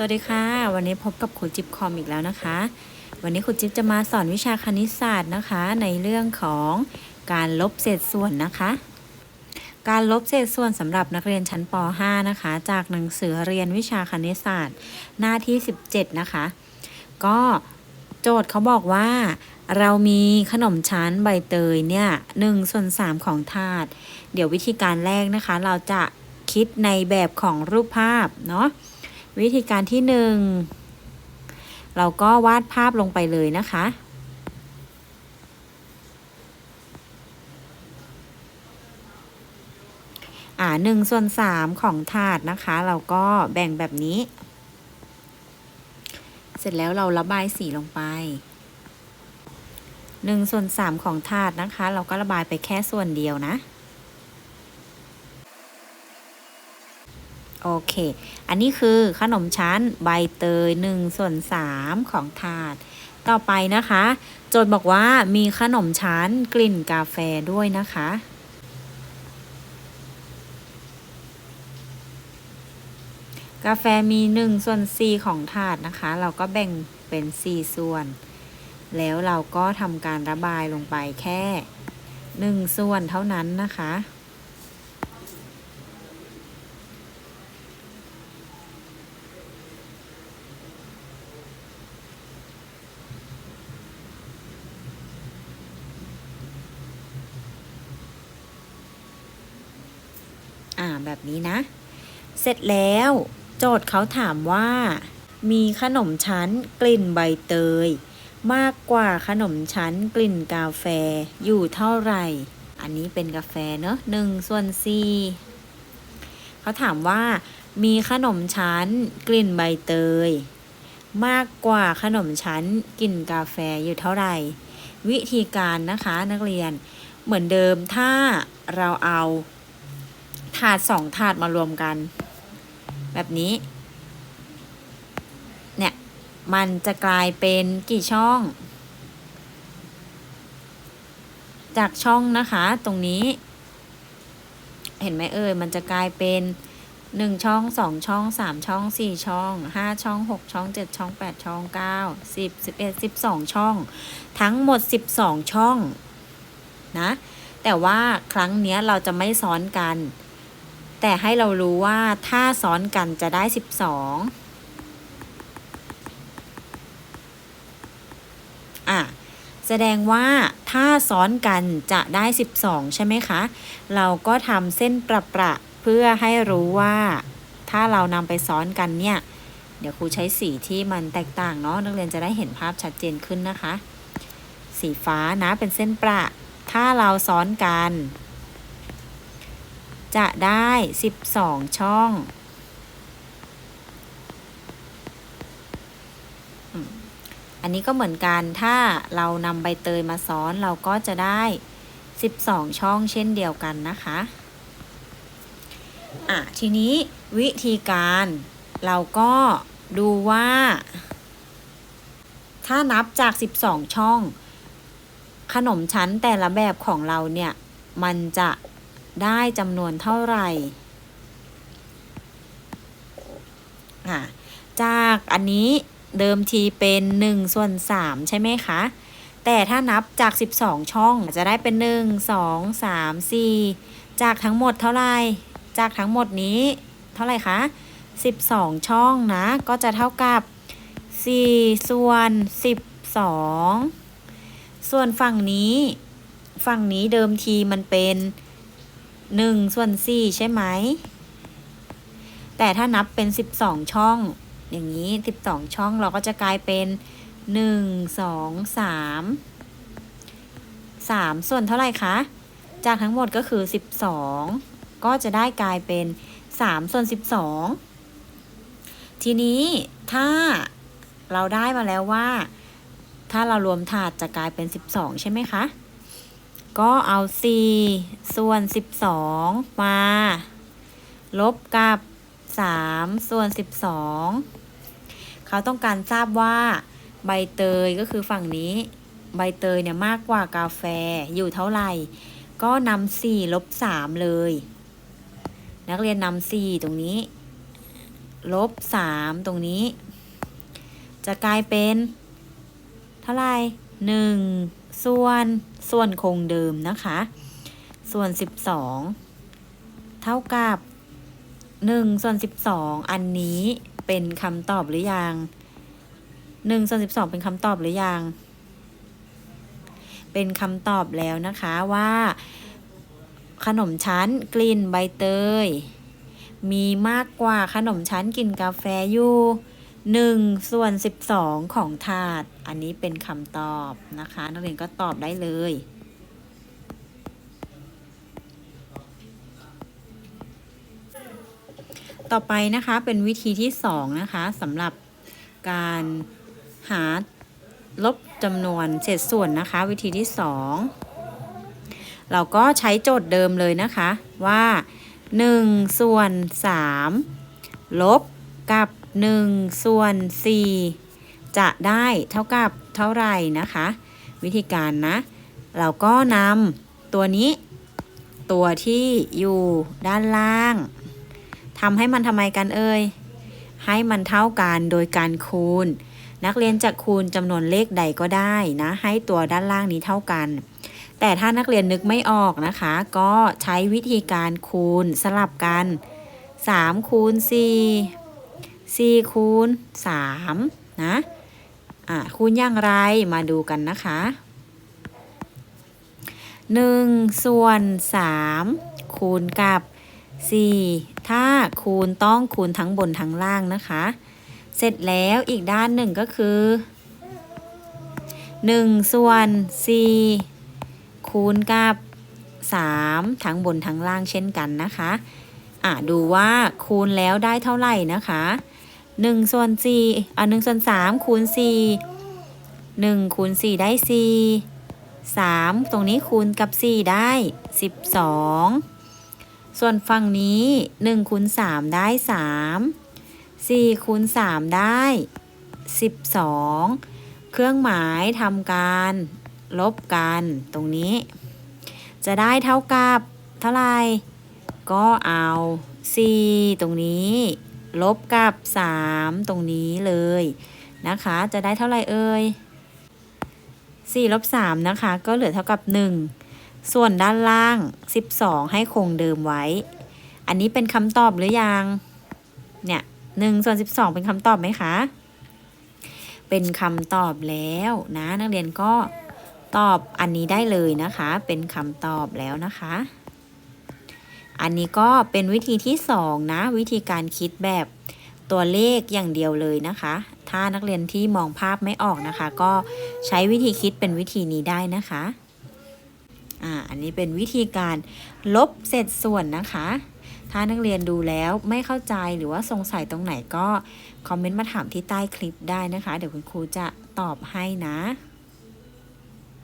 สวัสดีค่ะ วันนี้พบกับครูจิ๊บคอมอีกแล้วนะคะ วันนี้ครูจิ๊บจะมาสอนวิชาคณิตศาสตร์นะคะ ในเรื่องของการลบเศษส่วนนะคะ การลบเศษส่วนสำหรับนักเรียนชั้นป .5 นะคะ จากหนังสือเรียนวิชาคณิตศาสตร์ หน้าที่ 17 นะคะ ก็โจทย์เขาบอกว่า เรามีขนมชั้นใบเตยเนี่ย1ส่วน3ของถาด เดี๋ยววิธีการแรกนะคะ เราจะคิดในแบบของรูปภาพเนาะ วิธีการที่หนึ่งเราก็วาดภาพลงไปเลยนะคะ อ่าหนึ่งส่วนสามของถาดนะคะ เราก็แบ่งแบบนี้ เสร็จแล้วเราระบายสีลงไปหนึ่งส่วนสามของถาดนะคะ เราก็ระบายไปแค่ส่วนเดียวนะ โอเค อันนี้คือขนมชั้นใบเตย1ส่วน3ของถาด ต่อไปนะคะ โจทย์บอกว่ามีขนมชั้นกลิ่นกาแฟด้วยนะคะ กาแฟมี1ส่วน4ของถาดนะคะ เราก็แบ่งเป็น 4 ส่วน แล้วเราก็ทำการระบายลงไปแค่ 1 ส่วนเท่านั้นนะคะ อ่าแบบนี้นะ เสร็จแล้วโจทย์เขาถามว่า มีขนมชั้นกลิ่นใบเตย มากกว่าขนมชั้นกลิ่นกาแฟอยู่เท่าไหร่ อันนี้เป็นกาแฟเนอะหนึ่งส่วนสี่เขาถามว่า มีขนมชั้นกลิ่นใบเตย มากกว่าขนมชั้นกลิ่นกาแฟอยู่เท่าไหร่ วิธีการนะคะนักเรียนเหมือนเดิมถ้าเราเอา ถาดสองถาดมารวมกัน แบบนี้ เนี่ย มันจะกลายเป็นกี่ช่อง จากช่องนะคะตรงนี้ เห็นไหมเอ่ยมันจะกลายเป็นหนึ่งช่องสองช่องสามช่องสี่ช่องห้าช่องหกช่องเจ็ดช่องแปดช่องเก้าสิบสิบเอ็ดสิบสองช่อง ทั้งหมดสิบสองช่องนะ แต่ว่าครั้งเนี้ยเราจะไม่ซ้อนกัน แต่ให้เรารู้ว่าถ้าซ้อนกันจะได้ 12อะแสดงว่าถ้าซ้อนกันจะได้ 12 ใช่ไหมคะ เราก็ทำเส้นประประเพื่อให้รู้ว่า ถ้าเรานำไปซ้อนกันเนี่ย เดี๋ยวครูใช้สีที่มันแตกต่างเนาะนักเรียนจะได้เห็นภาพชัดเจนขึ้นนะคะ สีฟ้านะเป็นเส้นประ ถ้าเราซ้อนกัน จะได้ 12 ช่องอืมอันนี้ก็เหมือนกันถ้าเรานำใบเตยมาซ้อนเราก็จะได้ 12 ช่องเช่นเดียวกันนะคะอะทีนี้วิธีการเราก็ดูว่า ถ้านับจาก 12 ช่อง ขนมชั้นแต่ละแบบของเราเนี่ย มันจะ ได้จำนวนเท่าไหร่จากอันนี้เดิมทีเป็น1ส่วน3ใช่ไหมคะ แต่ถ้านับจาก 12 ช่องจะได้เป็น 1 2 3 4 จากทั้งหมดเท่าไหร่ จากทั้งหมดนี้เท่าไหร่คะ 12 ช่องนะ ก็จะเท่ากับ 4 ส่วน 12 ส่วนฝั่งนี้ ฝั่งนี้เดิมทีมันเป็น หนึ่งส่วนสี่ใช่ไหม แต่ถ้านับเป็นสิบสองช่อง อย่างนี้สิบสองช่องเราก็จะกลายเป็นหนึ่งสองสามสามส่วนเท่าไหร่คะ จากทั้งหมดก็คือสิบสองก็จะได้กลายเป็นสามส่วนสิบสองทีนี้ถ้าเราได้มาแล้วว่า ถ้าเรารวมถาดจะกลายเป็นสิบสองใช่ไหมคะ ก็เอา 4 ส่วน 12 มา ลบกับ 3 ส่วน 12 เขาต้องการทราบว่าใบเตยก็คือฝั่งนี้ ใบเตยเนี่ยมากกว่ากาแฟอยู่เท่าไหร่ ก็นำ4ลบ3เลย นักเรียนนำ4ตรงนี้ ลบสามตรงนี้ จะกลายเป็น เท่าไหร่หนึ่งส่วน ส่วนคงเดิมนะคะ ส่วนสิบสองเท่ากับหนึ่งส่วนสิบสองอันนี้เป็นคำตอบหรือยังหนึ่งส่วนสิบสองเป็นคำตอบหรือยัง เป็นคำตอบแล้วนะคะว่า ขนมชั้นกลิ่นใบเตย มีมากกว่าขนมชั้นกลิ่นกาแฟอยู่ หนึ่งส่วนสิบสองของถาด อันนี้เป็นคำตอบนะคะ นักเรียนก็ตอบได้เลย ต่อไปนะคะเป็นวิธีที่สองนะคะสำหรับการหาลบจำนวนเศษส่วนนะคะ วิธีที่สองเราก็ใช้โจทย์เดิมเลยนะคะว่า 1 ส่วน 3 ลบกับ 1 ส่วน 4 จะได้เท่ากับเท่าไหร่นะคะ วิธีการนะ เราก็นำตัวนี้ ตัวที่อยู่ด้านล่างทำให้มันทำไมกันเอ่ยให้มันเท่ากันโดยการคูณ นักเรียนจะคูณจำนวนเลขใดก็ได้นะ ให้ตัวด้านล่างนี้เท่ากัน แต่ถ้านักเรียนนึกไม่ออกนะคะ ก็ใช้วิธีการคูณสลับกัน3คูณ4 4คูณ3นะอะคูณอย่างไรมาดูกันนะคะ 1 ส่วน 3 คูณกับ 4 ถ้าคูณต้องคูณทั้งบนทั้งล่างนะคะ เสร็จแล้วอีกด้านหนึ่งก็คือ 1 ส่วน 4 คูณกับ 3 ทั้งบนทั้งล่างเช่นกันนะคะอะดูว่าคูณแล้วได้เท่าไหร่นะคะ 1ส่วน4อะ1ส่วน3คูณ4 1คูณ4ได้ 4 3 ตรงนี้คูณกับ 4 ได้ 12 ส่วนฝั่งนี้1คูณ3ได้ 3 4คูณ3ได้ 12 เครื่องหมายทำการลบกันตรงนี้ จะได้เท่ากับเท่าไหร่ก็เอา 4 ตรงนี้ ลบกับ 3 ตรงนี้เลยนะคะ จะได้เท่าไหร่เอ่ย4ลบ3นะคะ ก็เหลือเท่ากับ 1 ส่วนด้านล่าง 12 ให้คงเดิมไว้ อันนี้เป็นคำตอบหรือยัง เนี่ย1ส่วน 12 เป็นคำตอบไหมคะ เป็นคำตอบแล้วนะ นักเรียนก็ตอบอันนี้ได้เลยนะคะ เป็นคำตอบแล้วนะคะ อันนี้ก็เป็นวิธีที่สองนะ วิธีการคิดแบบตัวเลขอย่างเดียวเลยนะคะ ถ้านักเรียนที่มองภาพไม่ออกนะคะ ก็ใช้วิธีคิดเป็นวิธีนี้ได้นะคะอ่าอันนี้เป็นวิธีการลบเศษส่วนนะคะ ถ้านักเรียนดูแล้วไม่เข้าใจหรือว่าสงสัยตรงไหนก็ คอมเมนต์มาถามที่ใต้คลิปได้นะคะ เดี๋ยวคุณครูจะตอบให้นะ